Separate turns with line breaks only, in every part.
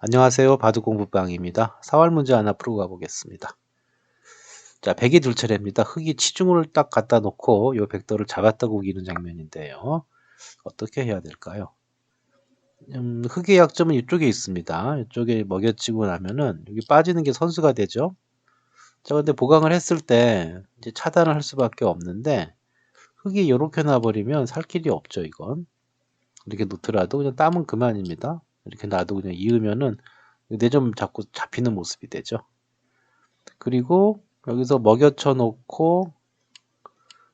안녕하세요. 바둑공부방입니다. 4월 문제 하나 풀고 가보겠습니다. 자, 백이 둘 차례입니다. 흙이 치중을 딱 갖다 놓고 이 백도를 잡았다고 우기는 장면인데요. 어떻게 해야 될까요? 음, 흙의 약점은 이쪽에 있습니다. 이쪽에 먹여치고 나면은 여기 빠지는 게 선수가 되죠. 자, 근데 보강을 했을 때 이제 차단을 할 수밖에 없는데 흙이 이렇게 놔버리면 살 길이 없죠, 이건. 이렇게 놓더라도 그냥 땀은 그만입니다. 이렇게 놔도 그냥 이으면은 내점 자꾸 잡히는 모습이 되죠. 그리고 여기서 먹여쳐 놓고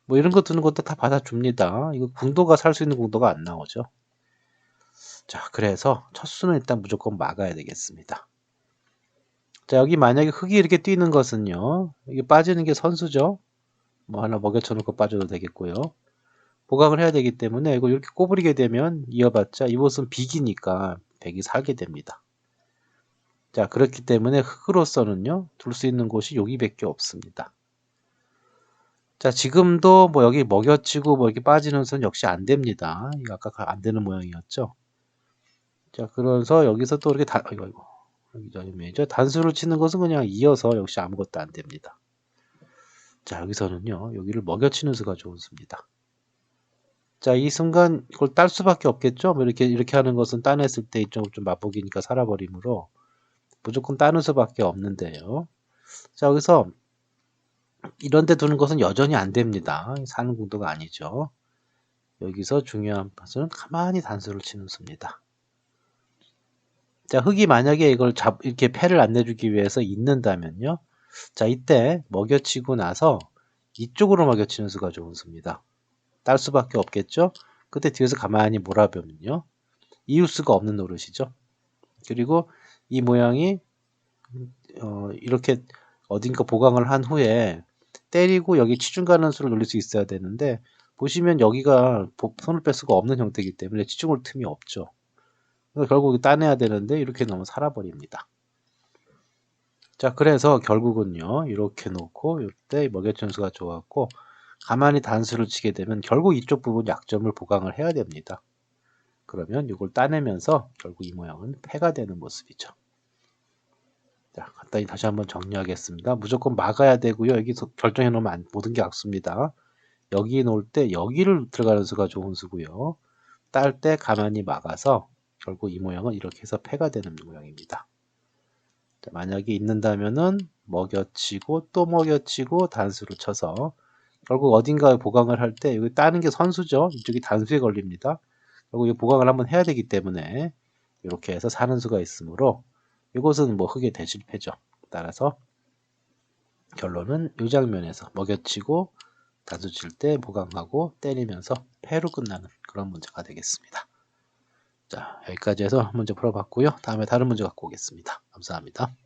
뭐 이런 거 두는 것도 다 받아줍니다. 이거 궁도가 살 수 있는 궁도가 안 나오죠. 자, 그래서 첫 수는 일단 무조건 막아야 되겠습니다. 자, 여기 만약에 흙이 이렇게 뛰는 것은요. 이게 빠지는 게 선수죠. 뭐 하나 먹여쳐 놓고 빠져도 되겠고요. 보강을 해야 되기 때문에 이거 이렇게 꼬부리게 되면 이어봤자 이곳은 비기니까 백이 살게 됩니다. 자 그렇기 때문에 흙으로서는요 둘 수 있는 곳이 여기밖에 없습니다. 자 지금도 뭐 여기 먹여치고 뭐 이렇게 빠지는 선 역시 안 됩니다. 이거 아까 안 되는 모양이었죠. 자 그래서 여기서 또 이렇게 다 이거 이거 여기죠 단수를 치는 것은 그냥 이어서 역시 아무것도 안 됩니다. 자 여기서는요 여기를 먹여치는 수가 좋은 수입니다. 자, 이 순간 이걸 딸 수밖에 없겠죠? 뭐 이렇게, 이렇게 하는 것은 따냈을 때 이쪽으로 좀 맛보기니까 살아버리므로 무조건 따는 수밖에 없는데요. 자, 여기서 이런 데 두는 것은 여전히 안 됩니다. 사는 공도가 아니죠. 여기서 중요한 것은 가만히 단수를 치는 수입니다. 자, 흙이 만약에 이걸 잡, 이렇게 패를 안 내주기 위해서 있는다면요. 자, 이때 먹여치고 나서 이쪽으로 먹여치는 수가 좋은 수입니다. 딸 수밖에 없겠죠. 그때 뒤에서 가만히 몰아보면요. 이웃수가 없는 노릇이죠. 그리고 이 모양이 어, 이렇게 어딘가 보강을 한 후에 때리고 여기 치중 가는 수를 놀릴 수 있어야 되는데 보시면 여기가 손을 뺄 수가 없는 형태이기 때문에 치중을 틈이 없죠. 결국 따내야 되는데 이렇게 너무 살아버립니다. 자 그래서 결국은요 이렇게 놓고 이때 먹여천수가 좋았고 가만히 단수를 치게 되면 결국 이쪽 부분 약점을 보강을 해야 됩니다. 그러면 이걸 따내면서 결국 이 모양은 패가 되는 모습이죠. 자, 간단히 다시 한번 정리하겠습니다. 무조건 막아야 되고요. 여기서 결정해 놓으면 모든 게 악수입니다. 여기 놓을 때 여기를 들어가는 수가 좋은 수고요. 딸 때 가만히 막아서 결국 이 모양은 이렇게 해서 패가 되는 모양입니다. 자, 만약에 있는다면은 먹여치고 또 먹여치고 단수를 쳐서 결국 어딘가에 보강을 할 때 여기 따는 게 선수죠. 이쪽이 단수에 걸립니다. 결국 이 보강을 한번 해야 되기 때문에 이렇게 해서 사는 수가 있으므로 이것은 뭐 흙의 대실패죠. 따라서 결론은 이 장면에서 먹여치고 단수 칠 때 보강하고 때리면서 패로 끝나는 그런 문제가 되겠습니다. 자 여기까지 해서 문제 풀어봤고요. 다음에 다른 문제 갖고 오겠습니다. 감사합니다.